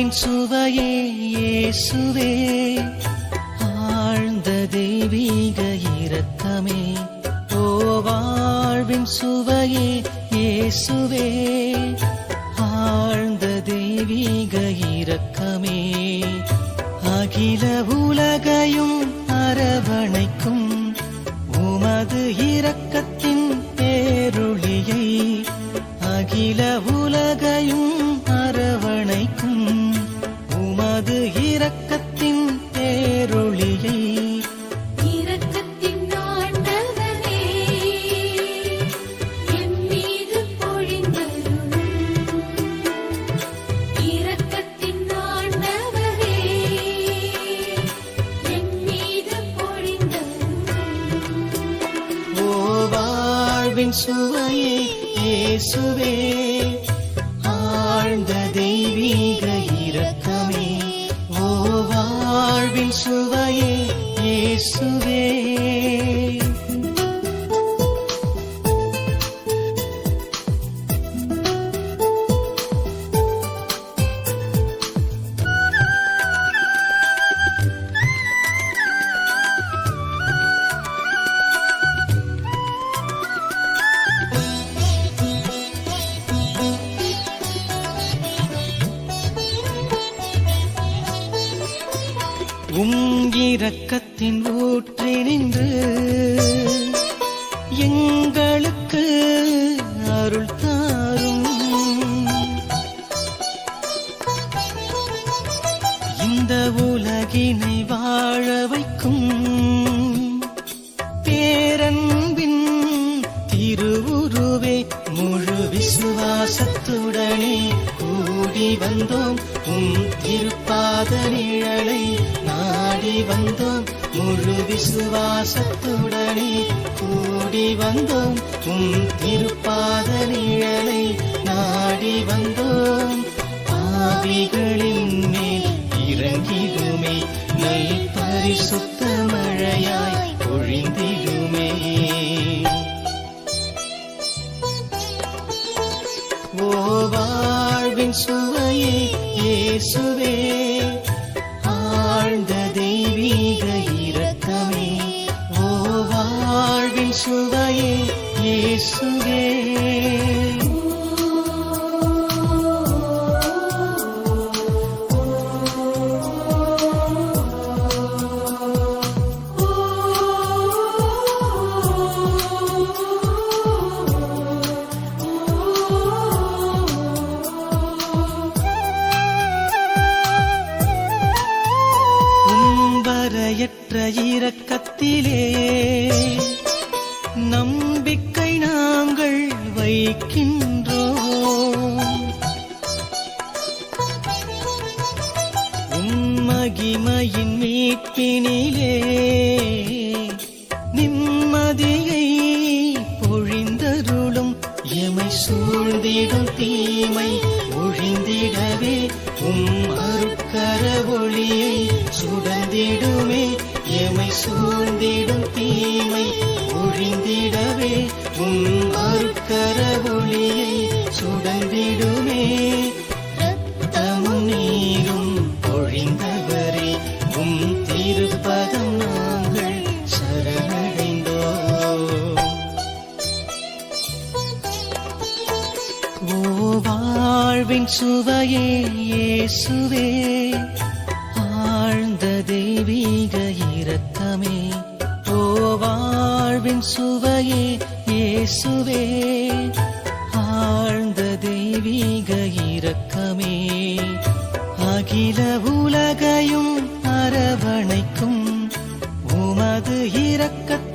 ஓ வாழ்வின் சுவையே இயேசுவே. ஆழ்ந்த தெய்வீக இரக்கமே. ஓ வாழ்வின் சுவையே இயேசுவே. ஆழ்ந்த தெய்வீக இரக்கமே. அகில உலகையும் அரவணை வாழ்வின் சுவையே இயேசுவே. ஆழ்ந்த தெய்வீக இரக்கமே. ஓ வாழ்வின் சுவையே இயேசுவே உம் இரக்கத்தின் ஊற்றி நின்று எங்களுக்கு அருள் தாரும். இந்த உலகினை வாழ வைக்கும் நாடி வந்தோம். உம் திருப்பாத நிழலை நாடி வந்தோம். முழு விசுவாசத்துடனே கூடி வந்தோம். உம் திருப்பாத நிழலை நாடி வந்தோம். பாவிகளின் மேல் இறங்கிடுமே. நெல் பரிசுத்த மழையாய் பொழிந்திடுமே ஆழ்ந்த தெய்வீக இரக்கமே. ஓ வாழ்வின் சுவையே இயேசுவே. உம்பரையற்ற இரக்கத்திலே நம்பிக்கை நாங்கள் வைக்கின்றோம் உம்மகிமையின் மீட்பினிலே நிம்மதியை பொழிந்தருளும் எமை சூழ்ந்திடும் தீமை ஒழிந்திடவே உம் அருட்கர ஒளியை சுடந்திடுமே சூழ்ந்திடும் தீமை ஒழிந்திடவே உம் அருட்கர ஒளியை சுடந்திடுமே ரத்தமும் நீரும் பொழிந்தவரே உம் திருப்பதம் நாங்கள் ஓ வாழ்வின் சுவையே சுவே ஆழ்ந்த தெய்வீக சுவையே இயேசுவே. ஆழ்ந்த தெய்வீக இரக்கமே. அகில உலகையும் அரவணைக்கும் உமது இரக்கத்தை